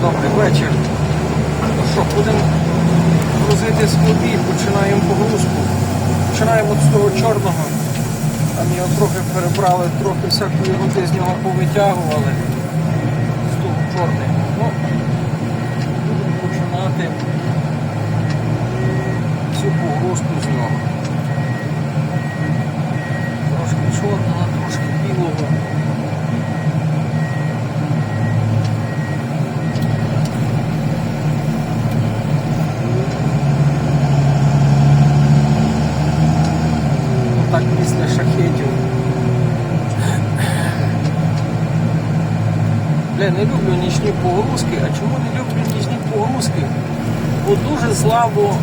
Добрий вечір. Ну що, будемо грузити склади, починаємо погрузку. Починаємо з того чорного. Там його трохи перебрали, трохи всякої руки з нього повитягували. Того чорний. Ну, будемо починати цю погрузку з нього. Трошки чорного, трошки білого. Так після шахетів. Бля, не люблю нічні погрузки. А чому не люблю нічні погрузки? Бо дуже слабо.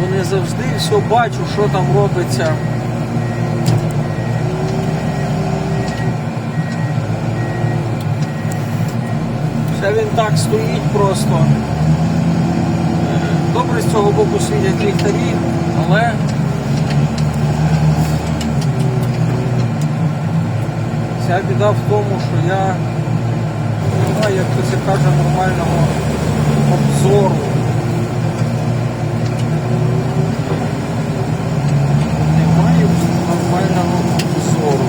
Бо не завжди все бачу, що там робиться. Ще він так стоїть просто. Добре з цього боку світять ліхтарі, але вся біда в тому, що я не маю, як хтось каже, нормального обзору. Не маю нормального обзору.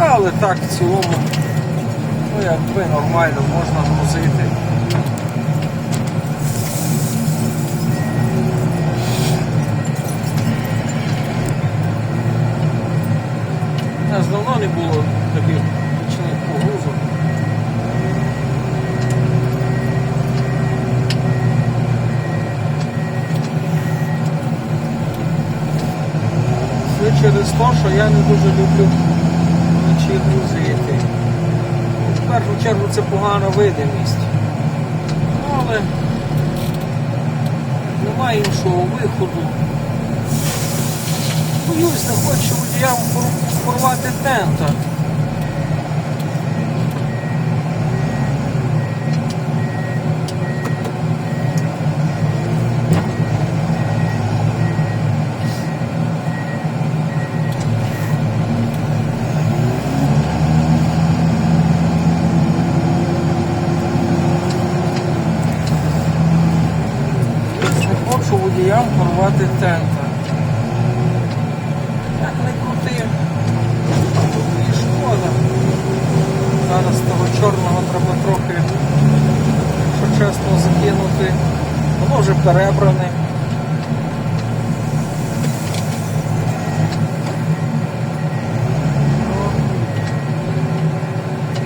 Але так в цілому, ну якби нормально можна грузити. Не було таких річних погрузок. Все через те, що я не дуже люблю вночі грузити. В першу чергу це погана видимість. Ну, але немає іншого виходу. Боюсь, не хочу водіям порвати тента. Хочу водіям порвати тента. Як не крути, і шкода. Зараз того чорного треба трохи, якщо чесно, закинути. Воно вже перебране.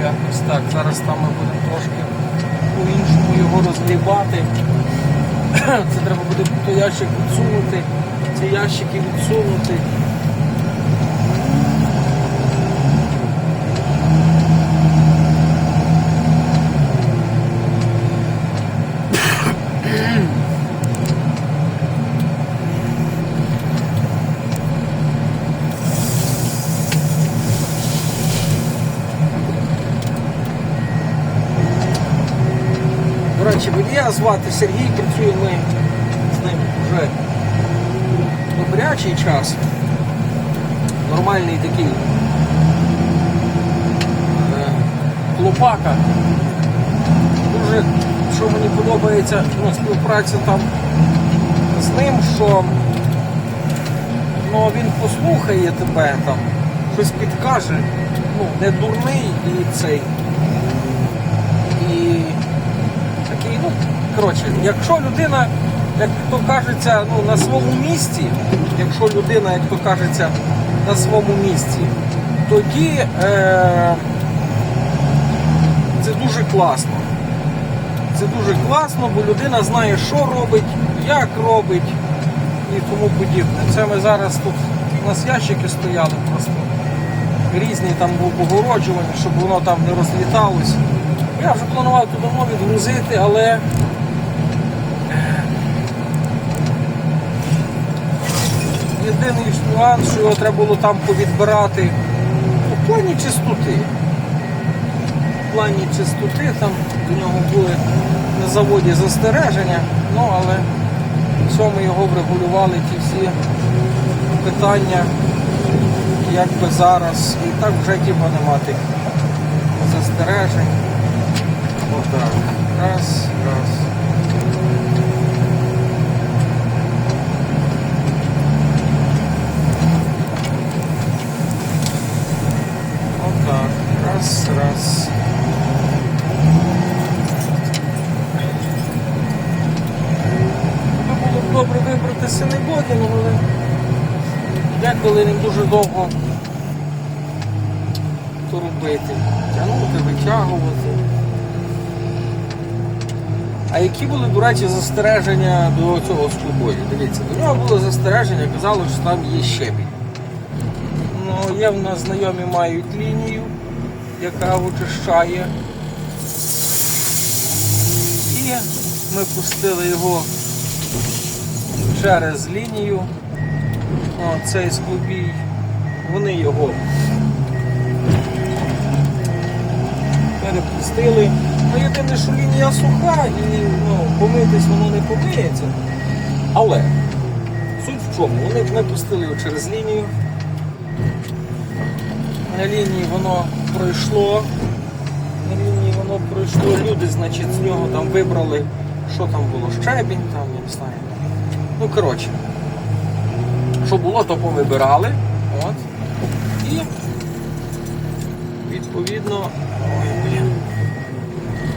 Якось так. Зараз там ми будемо трошки по-іншому його розгрібати. Це треба буде той ящик відсунути, ці ящики відсунути. До водія звати Сергій, працюємо ми з ним вже добрячий час. Нормальний такий е, хлопака. Дуже, що мені подобається ну, співпраця там з ним, що ну, він послухає тебе там, щось підкаже, ну, не дурний і цей. І такий, ну, коротше, якщо людина, як то кажеться, ну, на своєму місці, якщо людина, як то кажеться, на своєму місці, тоді е, це дуже класно. Це дуже класно, бо людина знає, що робить, як робить і тому подібне. Це ми зараз тут, у нас ящики стояли просто різні там був погороджувані, щоб воно там не розліталось. Я вже планував тут давно відгрузити, але єдиний нюанс, що його треба було там повідбирати ну, в плані чистоти. В плані чистоти там до нього були на заводі застереження, ну але все ми його врегулювали, ті всі питання, як би зараз. І так вже типу нема тих застережень. Отак. Раз, раз. Отак. Раз, раз. Ну, Було б добре вибрати синебодіну, але деколи не дуже довго то робити. Тягнути, витягувати. А які були, до речі, застереження до цього скубою? Дивіться, до нього було застереження, казали, що там є щебінь. Ну, є в нас знайомі мають лінію, яка очищає. І ми пустили його через лінію. Цей склубій. Вони його перепустили. Ну, єдине, що лінія суха і ну, помитись воно не помиється. Але суть в чому? Вони ми пустили його через лінію. На лінії воно пройшло. На лінії воно пройшло. Люди, значить, з нього там вибрали, що там було, щебінь, там, я не знаю. Ну, коротше, що було, то повибирали. От. І відповідно. Ой, блін.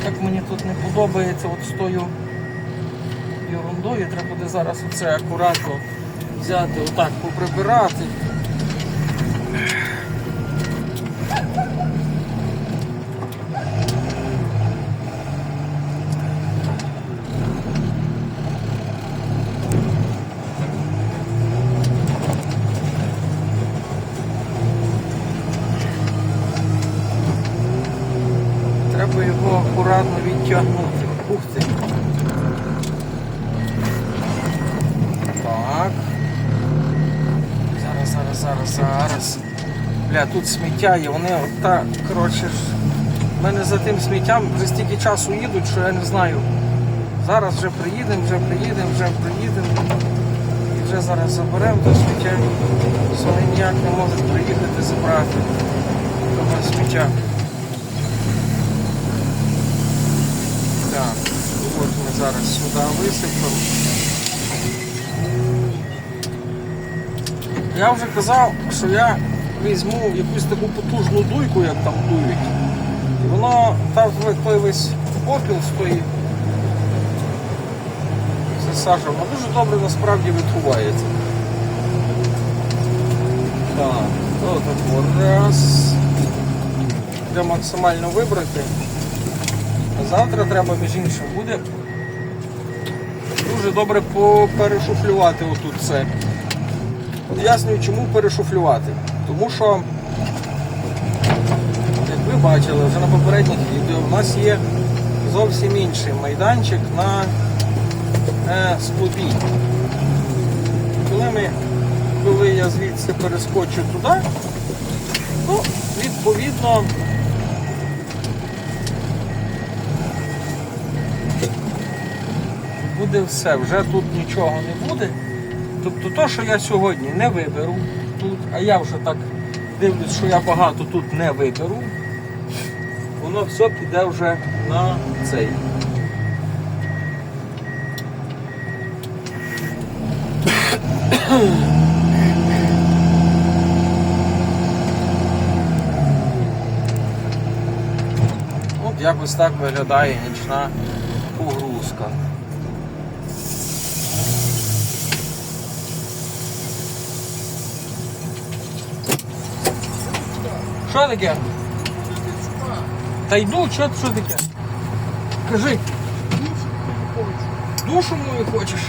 Так мені тут не подобається от з тою ерундою. Треба буде зараз оце акуратно взяти, отак поприбирати. Треба його акуратно відтягнути. Ух ти. Так. Зараз, зараз, зараз, зараз. Бля, тут сміття є, вони отак, коротше в мене за тим сміттям вже стільки часу їдуть, що я не знаю. Зараз вже приїдемо, вже приїдемо, вже приїдемо. І вже зараз заберемо то сміття. Вони ніяк не можуть приїхати забрати того сміття. Так, от ми зараз сюди висипемо. Я вже казав, що я візьму якусь таку потужну дуйку, як там дують. Воно там весь попіл стоїть. Це Саша, воно дуже добре насправді відховається. Так, то так раз. Треба максимально вибрати. Завтра треба, між іншим, буде дуже добре поперешуфлювати отут все. Пояснюю, чому перешуфлювати. Тому що, як ви бачили вже на попередніх відео, в нас є зовсім інший майданчик на е, склопі. Коли, ми, коли я звідси перескочу туди, ну, відповідно. Буде все, вже тут нічого не буде. Тобто то, що я сьогодні не виберу тут, а я вже так дивлюсь, що я багато тут не виберу, воно все піде вже на цей. От якось так виглядає нічна погрузка. Що таке? Та йду, що, що таке? Кажи. Душу мою хочеш?